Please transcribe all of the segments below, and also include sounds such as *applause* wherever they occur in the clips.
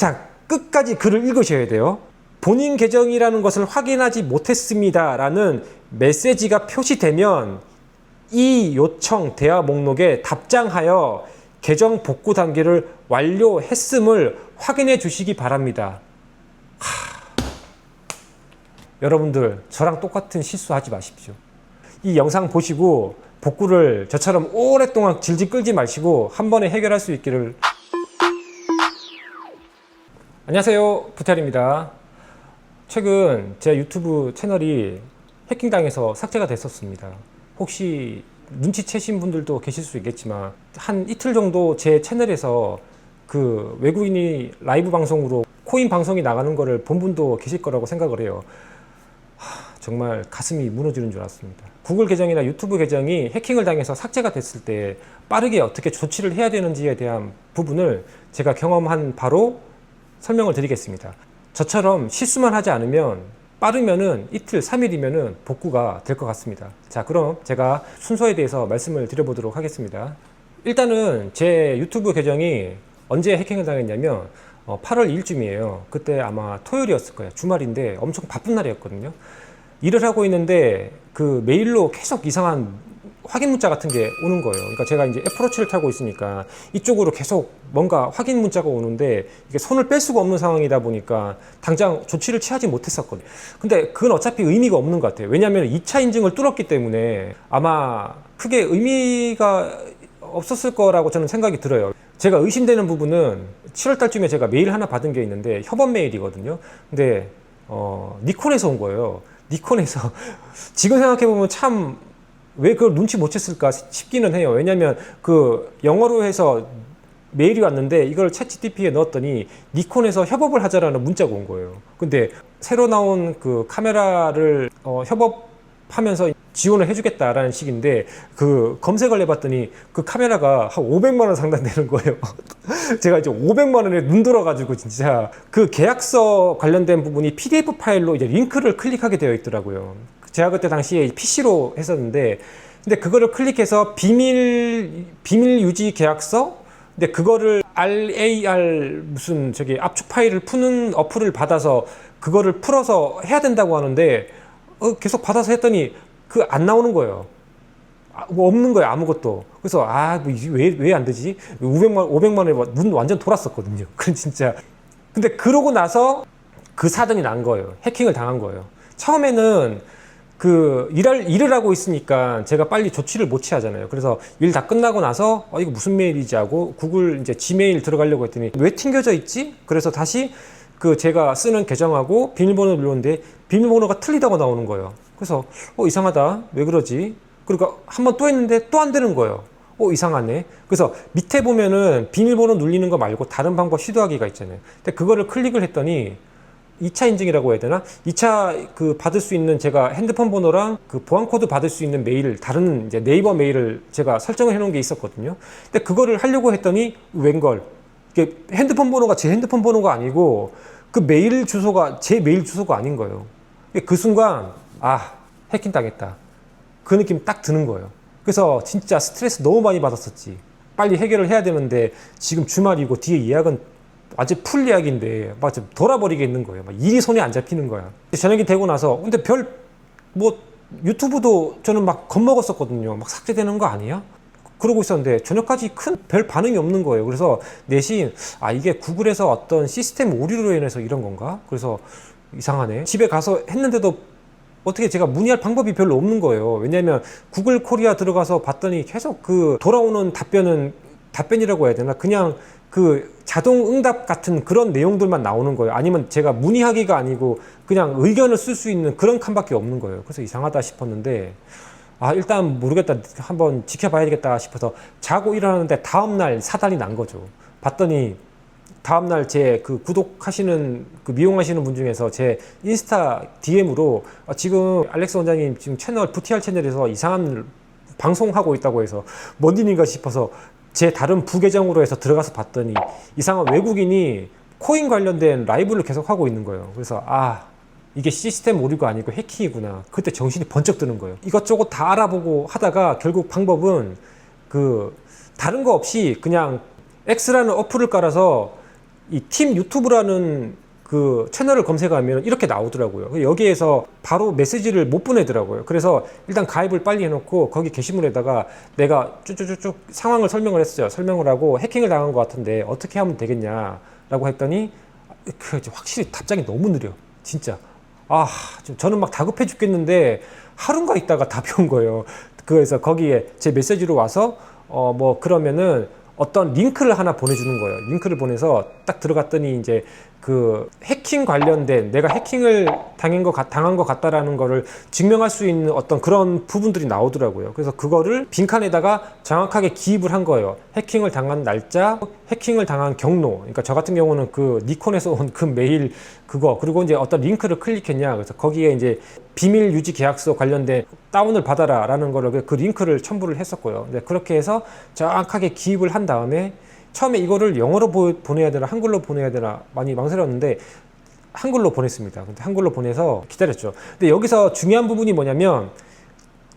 자, 끝까지 글을 읽으셔야 돼요. 본인 계정이라는 것을 확인하지 못했습니다라는 메시지가 표시되면 이 요청 대화 목록에 답장하여 계정 복구 단계를 완료했음을 확인해 주시기 바랍니다. 하... 여러분들 저랑 똑같은 실수하지 마십시오. 이 영상 보시고 복구를 저처럼 오랫동안 질질 끌지 마시고 한 번에 해결할 수 있기를 안녕하세요. 부탈입니다. 최근 제 유튜브 채널이 해킹당해서 삭제가 됐었습니다. 혹시 눈치채신 분들도 계실 수 있겠지만 한 이틀 정도 제 채널에서 그 외국인이 라이브 방송으로 코인 방송이 나가는 거를 본 분도 계실 거라고 생각을 해요. 하, 정말 가슴이 무너지는 줄 알았습니다. 구글 계정이나 유튜브 계정이 해킹을 당해서 삭제가 됐을 때 빠르게 어떻게 조치를 해야 되는지에 대한 부분을 제가 경험한 바로 설명을 드리겠습니다. 저처럼 실수만 하지 않으면 빠르면은 이틀, 3일이면은 복구가 될 것 같습니다. 자, 그럼 제가 순서에 대해서 말씀을 드려보도록 하겠습니다. 일단은 제 유튜브 계정이 언제 해킹을 당했냐면 어, 8월 2일쯤이에요. 그때 아마 토요일이었을 거예요. 주말인데 엄청 바쁜 날이었거든요. 일을 하고 있는데 그 메일로 계속 이상한 확인 문자 같은 게 오는 거예요. 그러니까 제가 이제 애플워치를 타고 있으니까 이쪽으로 계속 뭔가 확인 문자가 오는데 이게 손을 뺄 수가 없는 상황이다 보니까 당장 조치를 취하지 못했었거든요. 근데 그건 어차피 의미가 없는 것 같아요. 왜냐하면 2차 인증을 뚫었기 때문에 아마 크게 의미가 없었을 거라고 저는 생각이 들어요. 제가 의심되는 부분은 7월 달쯤에 제가 메일 하나 받은 게 있는데 협업 메일이거든요. 근데 어, 니콘에서 온 거예요. 니콘에서 *laughs* 지금 생각해 보면 참 왜 그걸 눈치 못 챘을까 싶기는 해요. 왜냐하면 그 영어로 해서 메일이 왔는데 이걸 챗 GTP에 넣었더니 니콘에서 협업을 하자라는 문자가 온 거예요. 근데 새로 나온 그 카메라를 어, 협업하면서 지원을 해주겠다라는 식인데 그 검색을 해봤더니 그 카메라가 한 500만 원 상당 되는 거예요. *laughs* 제가 이제 500만 원에 눈 돌아가지고 진짜 그 계약서 관련된 부분이 PDF 파일로 이제 링크를 클릭하게 되어 있더라고요. 제가 그때 당시에 PC로 했었는데 근데 그거를 클릭해서 비밀 비밀 유지 계약서 근데 그거를 RAR 무슨 저기 압축 파일을 푸는 어플을 받아서 그거를 풀어서 해야 된다고 하는데 어, 계속 받아서 했더니 그 안 나오는 거예요. 아, 뭐 없는 거예요 아무것도. 그래서 아왜왜 안 되지? 500만 500만 원에 뭐눈 완전 돌았었거든요. *laughs* 그 진짜. 근데 그러고 나서 그 사단이 난 거예요. 해킹을 당한 거예요. 처음에는 그 일을 일을 하고 있으니까 제가 빨리 조치를 못 취하잖아요. 그래서 일 다 끝나고 나서 어 이거 무슨 메일이지 하고 구글 이제 지메일 들어가려고 했더니 왜 튕겨져 있지? 그래서 다시 그 제가 쓰는 계정하고 비밀번호 눌렀는데 비밀번호가 틀리다고 나오는 거예요. 그래서 어 이상하다. 왜 그러지? 그러니까 한 번 또 했는데 또 안 되는 거예요. 어 이상하네. 그래서 밑에 보면은 비밀번호 눌리는 거 말고 다른 방법 시도하기가 있잖아요. 근데 그거를 클릭을 했더니 2차 인증이라고 해야 되나? 2차 그 받을 수 있는 제가 핸드폰 번호랑 그 보안 코드 받을 수 있는 메일 다른 이제 네이버 메일을 제가 설정을 해 놓은 게 있었거든요. 근데 그거를 하려고 했더니 웬걸 이게 핸드폰 번호가 제 핸드폰 번호가 아니고 그 메일 주소가 제 메일 주소가 아닌 거예요. 그 순간 아 해킹 당했다. 그 느낌 딱 드는 거예요. 그래서 진짜 스트레스 너무 많이 받았었지. 빨리 해결을 해야 되는데 지금 주말이고 뒤에 예약은 완전 풀 예약인데 막 돌아버리겠는 거예요. 막 일이 손에 안 잡히는 거야. 저녁이 되고 나서 근데 별 뭐 유튜브도 저는 막 겁먹었었거든요. 막 삭제되는 거 아니야? 그러고 있었는데 저녁까지 큰 별 반응이 없는 거예요. 그래서 내심 아 이게 구글에서 어떤 시스템 오류로 인해서 이런 건가? 그래서 이상하네. 집에 가서 했는데도 어떻게 제가 문의할 방법이 별로 없는 거예요. 왜냐하면 구글 코리아 들어가서 봤더니 계속 그 돌아오는 답변은 답변이라고 해야 되나? 그냥 그 자동 응답 같은 그런 내용들만 나오는 거예요. 아니면 제가 문의하기가 아니고 그냥 의견을 쓸 수 있는 그런 칸밖에 없는 거예요. 그래서 이상하다 싶었는데 아 일단 모르겠다 한번 지켜봐야 되겠다 싶어서 자고 일어나는데 다음 날 사단이 난 거죠. 봤더니 다음 날 제 그 구독하시는 그 미용하시는 분 중에서 제 인스타 DM으로 아, 지금 알렉스 원장님 지금 채널 VTR 채널에서 이상한 방송하고 있다고 해서 뭔 일인가 싶어서 제 다른 부계정으로 해서 들어가서 봤더니 이상한 외국인이 코인 관련된 라이브를 계속 하고 있는 거예요. 그래서 아 이게 시스템 오류가 아니고 해킹이구나. 그때 정신이 번쩍 드는 거예요. 이것저것 다 알아보고 하다가 결국 방법은 그 다른 거 없이 그냥 X라는 어플을 깔아서 이 팀 유튜브라는 그 채널을 검색하면 이렇게 나오더라고요. 여기에서 바로 메시지를 못 보내더라고요. 그래서 일단 가입을 빨리 해놓고 거기 게시물에다가 내가 쭉쭉쭉쭉 상황을 설명을 했어요. 설명을 하고 해킹을 당한 것 같은데 어떻게 하면 되겠냐라고 했더니 그 확실히 답장이 너무 느려. 진짜. 아, 좀 저는 막 다급해 죽겠는데 하루가 있다가 답이 온 거예요. 그래서 거기에 제 메시지로 와서 어 뭐 그러면은 어떤 링크를 하나 보내주는 거예요. 링크를 보내서 딱 들어갔더니 이제 그 해킹 관련된 내가 해킹을 당한 것, 같- 당한 것 같다라는 거를 증명할 수 있는 어떤 그런 부분들이 나오더라고요. 그래서 그거를 빈칸에다가 정확하게 기입을 한 거예요. 해킹을 당한 날짜, 해킹을 당한 경로. 그러니까 저 같은 경우는 그 니콘에서 온 그 메일 그거 그리고 이제 어떤 링크를 클릭했냐. 그래서 거기에 이제 비밀 유지 계약서 관련된 다운을 받아라 라는 거를 그- 그 링크를 첨부를 했었고요. 근데 그렇게 해서 정확하게 기입을 한 다음에 처음에 이거를 영어로 보, 보내야 되나 한글로 보내야 되나 많이 망설였는데 한글로 보냈습니다. 근데 한글로 보내서 기다렸죠. 근데 여기서 중요한 부분이 뭐냐면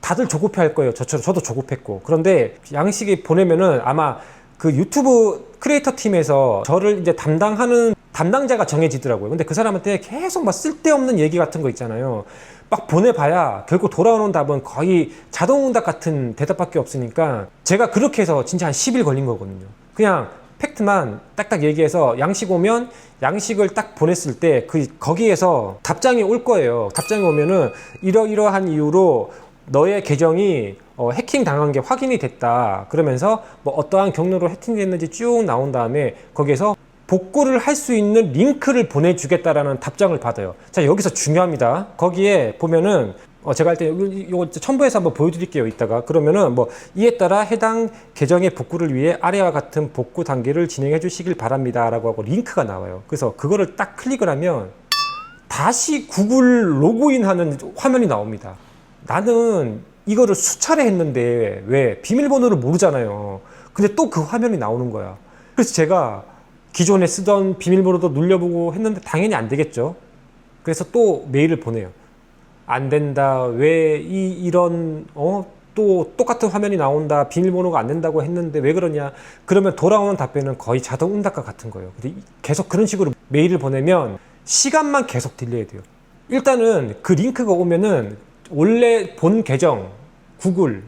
다들 조급해 할 거예요. 저처럼 저도 조급했고. 그런데 양식이 보내면은 아마 그 유튜브 크리에이터 팀에서 저를 이제 담당하는 담당자가 정해지더라고요. 근데 그 사람한테 계속 막 쓸데없는 얘기 같은 거 있잖아요. 막 보내봐야 결국 돌아오는 답은 거의 자동응답 같은 대답밖에 없으니까 제가 그렇게 해서 진짜 한 10일 걸린 거거든요. 그냥 팩트만 딱딱 얘기해서 양식 오면 양식을 딱 보냈을 때 그 거기에서 답장이 올 거예요. 답장이 오면은 이러이러한 이유로 너의 계정이 어, 해킹 당한 게 확인이 됐다. 그러면서 뭐 어떠한 경로로 해킹됐는지 쭉 나온 다음에 거기에서 복구를 할 수 있는 링크를 보내주겠다라는 답장을 받아요. 자 여기서 중요합니다. 거기에 보면은 어, 제가 할 때 이거 첨부해서 한번 보여드릴게요. 이따가 그러면은 뭐 이에 따라 해당 계정의 복구를 위해 아래와 같은 복구 단계를 진행해 주시길 바랍니다라고 하고 링크가 나와요. 그래서 그거를 딱 클릭을 하면 다시 구글 로그인하는 화면이 나옵니다. 나는 이거를 수차례 했는데 왜 비밀번호를 모르잖아요. 근데 또 그 화면이 나오는 거야. 그래서 제가 기존에 쓰던 비밀번호도 눌려보고 했는데 당연히 안 되겠죠. 그래서 또 메일을 보내요. 안 된다. 왜 이 이런 어? 또 똑같은 화면이 나온다. 비밀번호가 안 된다고 했는데 왜 그러냐? 그러면 돌아오는 답변은 거의 자동 응답과 같은 거예요. 근데 이- 계속 그런 식으로 메일을 보내면 시간만 계속 딜레이 돼요. 일단은 그 링크가 오면은 원래 본 계정 구글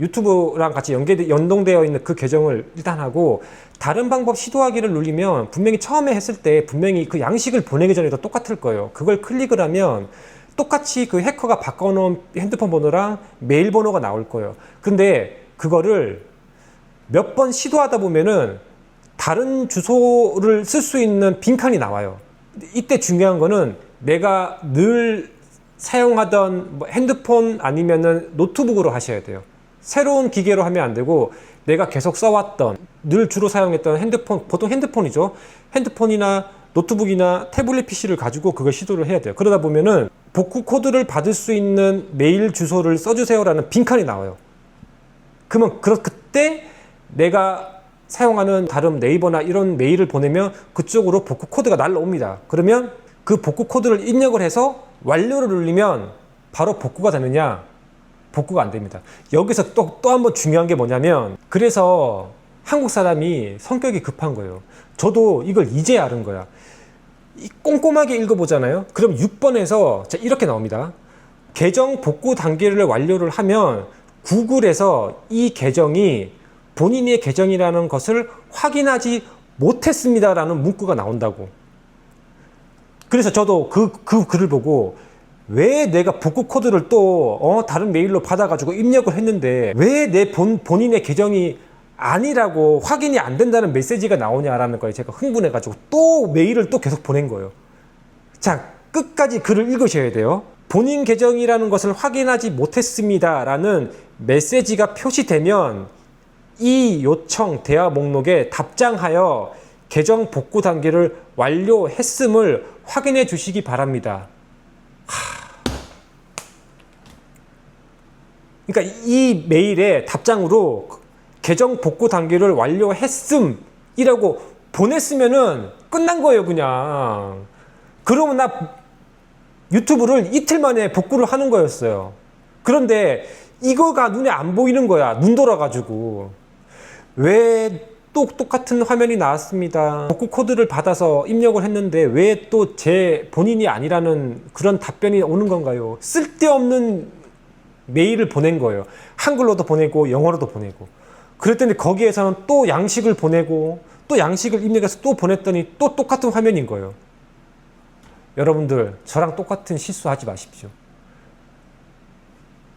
유튜브랑 같이 연계 연동되어 있는 그 계정을 일단 하고 다른 방법 시도하기를 누르면 분명히 처음에 했을 때 분명히 그 양식을 보내기 전에도 똑같을 거예요. 그걸 클릭을 하면 똑같이 그 해커가 바꿔놓은 핸드폰 번호랑 메일 번호가 나올 거예요. 근데 그거를 몇 번 시도하다 보면은 다른 주소를 쓸 수 있는 빈칸이 나와요. 이때 중요한 거는 내가 늘 사용하던 뭐 핸드폰 아니면은 노트북으로 하셔야 돼요. 새로운 기계로 하면 안 되고 내가 계속 써왔던 늘 주로 사용했던 핸드폰 보통 핸드폰이죠. 핸드폰이나 노트북이나 태블릿 PC를 가지고 그걸 시도를 해야 돼요. 그러다 보면은 복구 코드를 받을 수 있는 메일 주소를 써주세요라는 빈칸이 나와요. 그러면 그 그때 내가 사용하는 다른 네이버나 이런 메일을 보내면 그쪽으로 복구 코드가 날라옵니다. 그러면 그 복구 코드를 입력을 해서 완료를 누르면 바로 복구가 되느냐? 복구가 안 됩니다. 여기서 또 또 한 번 중요한 게 뭐냐면 그래서 한국 사람이 성격이 급한 거예요. 저도 이걸 이제 알은 거야. 이 꼼꼼하게 읽어보잖아요. 그럼 6번에서 자, 이렇게 나옵니다. 계정 복구 단계를 완료를 하면 구글에서 이 계정이 본인의 계정이라는 것을 확인하지 못했습니다라는 문구가 나온다고. 그래서 저도 그, 그 글을 보고 왜 내가 복구 코드를 또 어, 다른 메일로 받아가지고 입력을 했는데 왜 내 본, 본인의 계정이 아니라고 확인이 안 된다는 메시지가 나오냐라는 거에 제가 흥분해가지고 또 메일을 또 계속 보낸 거예요. 자, 끝까지 글을 읽으셔야 돼요. 본인 계정이라는 것을 확인하지 못했습니다라는 메시지가 표시되면 이 요청 대화 목록에 답장하여 계정 복구 단계를 완료했음을 확인해 주시기 바랍니다. 그러니까 이 메일에 답장으로 계정 복구 단계를 완료했음이라고 보냈으면은 끝난 거예요, 그냥. 그러면 나 유튜브를 이틀 만에 복구를 하는 거였어요. 그런데 이거가 눈에 안 보이는 거야. 눈 돌아가지고. 왜 또 똑같은 화면이 나왔습니다. 복구 코드를 받아서 입력을 했는데 왜 또 제 본인이 아니라는 그런 답변이 오는 건가요? 쓸데없는 메일을 보낸 거예요. 한글로도 보내고 영어로도 보내고. 그랬더니 거기에서는 또 양식을 보내고 또 양식을 입력해서 또 보냈더니 또 똑같은 화면인 거예요. 여러분들 저랑 똑같은 실수하지 마십시오.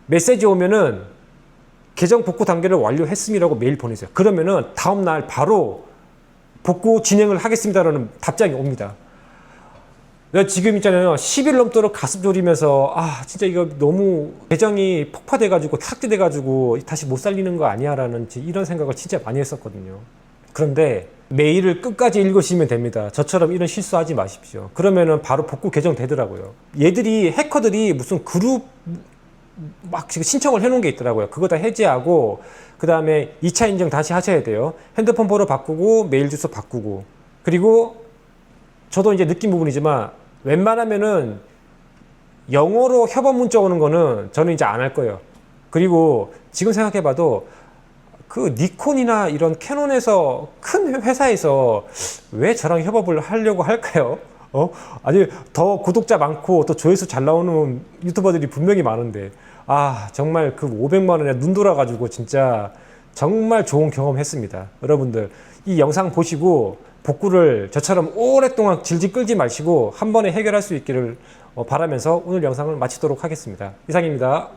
메시지 오면은 계정 복구 단계를 완료했음이라고 메일 보내세요. 그러면은 다음 날 바로 복구 진행을 하겠습니다라는 답장이 옵니다. 지금 있잖아요. 10일 넘도록 가슴 졸이면서 아 진짜 이거 너무 계정이 폭파돼가지고 삭제돼가지고 다시 못 살리는 거 아니야라는 이런 생각을 진짜 많이 했었거든요. 그런데 메일을 끝까지 읽으시면 됩니다. 저처럼 이런 실수하지 마십시오. 그러면은 바로 복구 계정 되더라고요. 얘들이 해커들이 무슨 그룹 막 지금 신청을 해놓은 게 있더라고요. 그거 다 해제하고 그 다음에 2차 인증 다시 하셔야 돼요. 핸드폰 번호 바꾸고 메일 주소 바꾸고 그리고 저도 이제 느낀 부분이지만 웬만하면은 영어로 협업 문자 오는 거는 저는 이제 안 할 거예요. 그리고 지금 생각해봐도 그 니콘이나 이런 캐논에서 큰 회사에서 왜 저랑 협업을 하려고 할까요? 어? 아니 더 구독자 많고 또 조회수 잘 나오는 유튜버들이 분명히 많은데 아 정말 그 500만 원에 눈 돌아가지고 진짜 정말 좋은 경험했습니다. 여러분들 이 영상 보시고 복구를 저처럼 오랫동안 질질 끌지 마시고 한 번에 해결할 수 있기를 어, 바라면서 오늘 영상을 마치도록 하겠습니다. 이상입니다.